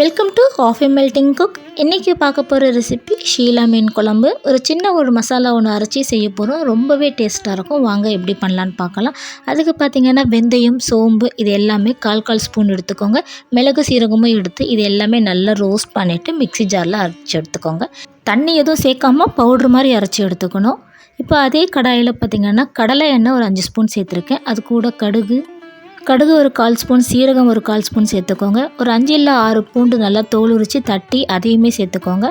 Welcome to coffee melting cook இன்றைக்கி பார்க்க போகிற ரெசிபி ஷீலா மீன் குழம்பு. ஒரு சின்ன ஒரு மசாலா ஒன்று அரைச்சி செய்ய போகிறோம் ரொம்பவே டேஸ்ட்டாக இருக்கும். வாங்க எப்படி பண்ணலான்னு பார்க்கலாம். அதுக்கு பார்த்திங்கன்னா வெந்தயம் சோம்பு இது எல்லாமே கால் கால் ஸ்பூன் எடுத்துக்கோங்க. மிளகு சீரகமும் எடுத்து இது எல்லாமே நல்லா ரோஸ்ட் பண்ணிவிட்டு மிக்ஸி ஜாரில் அரைச்சி எடுத்துக்கோங்க. தண்ணி எதுவும் சேர்க்காம பவுட்ரு மாதிரி அரைச்சி எடுத்துக்கணும். இப்போ அதே கடாயில் பார்த்திங்கன்னா கடலை எண்ணெய் ஒரு அஞ்சு ஸ்பூன் சேர்த்துருக்கேன். அது கூட கடுகு கடுகு ஒரு கால் ஸ்பூன் சீரகம் ஒரு கால் ஸ்பூன் சேர்த்துக்கோங்க. ஒரு அஞ்சு இல்லை ஆறு பூண்டு நல்லா தோல் உரித்து தட்டி அதையுமே சேர்த்துக்கோங்க.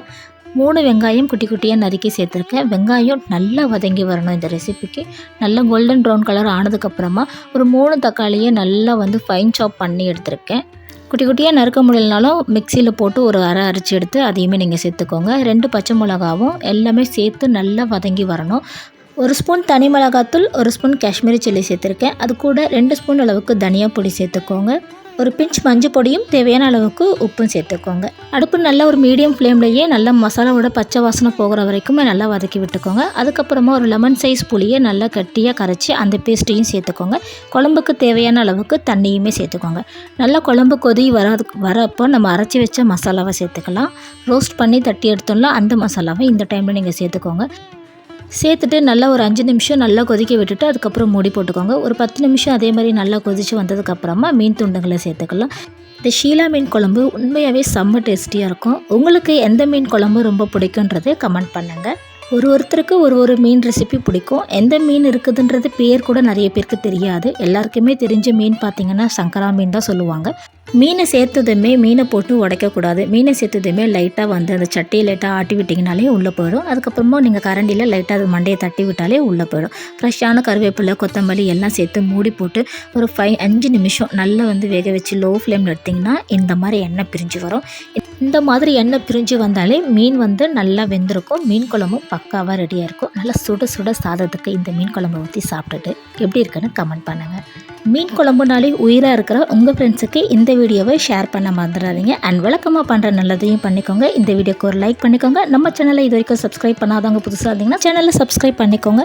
மூணு வெங்காயம் குட்டி குட்டியாக நறுக்கி சேர்த்துருக்கேன். வெங்காயம் நல்லா வதங்கி வரணும் இந்த ரெசிபிக்கு நல்லா கோல்டன் ப்ரௌன் கலர் ஆனதுக்கப்புறமா ஒரு மூணு தக்காளியை நல்லா வந்து ஃபைன் சாப் பண்ணி எடுத்திருக்கேன். குட்டி குட்டியாக நறுக்க முடியலனாலும் மிக்சியில் போட்டு ஒரு அரை அரைச்சி எடுத்து அதையுமே நீங்கள் சேர்த்துக்கோங்க. ரெண்டு பச்சை மிளகாவும் எல்லாமே சேர்த்து நல்லா வதங்கி வரணும். ஒரு ஸ்பூன் தனி மிளகாத்தூள் ஒரு ஸ்பூன் காஷ்மீரி சில்லி சேர்த்துருக்கேன். அது கூட ரெண்டு ஸ்பூன் அளவுக்கு தனியா பொடி சேர்த்துக்கோங்க. ஒரு பிஞ்ச் மஞ்சள் பொடியும் தேவையான அளவுக்கு உப்பும் சேர்த்துக்கோங்க. அடுப்பு நல்ல ஒரு மீடியம் ஃப்ளேம்லேயே நல்லா மசாலாவோட பச்சை வாசனை போகிற வரைக்குமே நல்லா வதக்கி விட்டுக்கோங்க. அதுக்கப்புறமா ஒரு லெமன் சைஸ் புளியை நல்லா கட்டியாக கரைச்சி அந்த பேஸ்ட்டையும் சேர்த்துக்கோங்க. குழம்புக்கு தேவையான அளவுக்கு தண்ணியுமே சேர்த்துக்கோங்க. நல்லா குழம்பு கொதி வர வரப்போ நம்ம அரைச்சி வச்ச மசாலாவை சேர்த்துக்கலாம். ரோஸ்ட் பண்ணி தட்டி எடுத்தோம்ல அந்த மசாலாவை இந்த டைமில் நீங்கள் சேர்த்துக்கோங்க. சேர்த்துட்டு நல்லா ஒரு அஞ்சு நிமிஷம் நல்லா கொதிக்க விட்டுட்டு அதுக்கப்புறம் மூடி போட்டுக்கோங்க. ஒரு பத்து நிமிஷம் அதே மாதிரி நல்லா கொதித்து வந்ததுக்கப்புறமா மீன் துண்டுங்களை சேர்த்துக்கலாம். இந்த ஷீலா மீன் குழம்பு உண்மையாகவே செம்ம டேஸ்டியாக இருக்கும். உங்களுக்கு எந்த மீன் குழம்பு ரொம்ப பிடிக்குன்றதை கமெண்ட் பண்ணுங்கள் ஒரு ஒருத்தருக்கு ஒரு ஒரு மீன் ரெசிபி பிடிக்கும். எந்த மீன் இருக்குதுன்றது பேர் கூட நிறைய பேருக்கு தெரியாது. எல்லாருக்குமே தெரிஞ்ச மீன் பார்த்திங்கன்னா சங்கரா மீன் தான் சொல்லுவாங்க. மீனை சேர்த்ததுமே மீனை போட்டு உடைக்கக்கூடாது. மீனை சேர்த்ததுமே லைட்டாக வந்து அந்த சட்டியை லைட்டாக ஆட்டி விட்டிங்கனாலே உள்ளே போயிடும். அதுக்கப்புறமா நீங்கள் கரண்டியில் லைட்டாக அது மண்டையை தட்டி விட்டாலே உள்ளே போயிடும். ஃப்ரெஷ்ஷான கருவேப்பிலை கொத்தமல்லி எல்லாம் சேர்த்து மூடி போட்டு ஒரு ஃபைவ் அஞ்சு நிமிஷம் நல்லா வந்து வேக வச்சு லோ ஃப்ளேமில் எடுத்திங்கன்னா இந்த மாதிரி எண்ணெய் பிரிஞ்சு வரும். இந்த மாதிரி எண்ணெய் பிரிஞ்சு வந்தாலே மீன் வந்து நல்லா வெந்திருக்கும். மீன் குழம்பும் பக்காவாக ரெடியாக இருக்கும். நல்லா சுட சுட சாதத்துக்கு இந்த மீன் குழம்பை ஊற்றி சாப்பிட்டுட்டு எப்படி இருக்குன்னு கமெண்ட் பண்ணுங்கள் மீன் குழம்புனாலே உயிராக இருக்கிற உங்கள் ஃப்ரெண்ட்ஸுக்கு இந்த வீடியோவை ஷேர் பண்ண மறந்துடாதீங்க. அண்ட் விளக்கமாக பண்ணுற நல்லதையும் பண்ணிக்கோங்க. இந்த வீடியோக்கு ஒரு லைக் பண்ணிக்கோங்க. நம்ம சேனலை இது வரைக்கும் சப்ஸ்கிரைப் பண்ணாதவங்க புதுசாக இருந்தீங்கன்னா சேனலை சப்ஸ்கிரைப் பண்ணிக்கோங்க.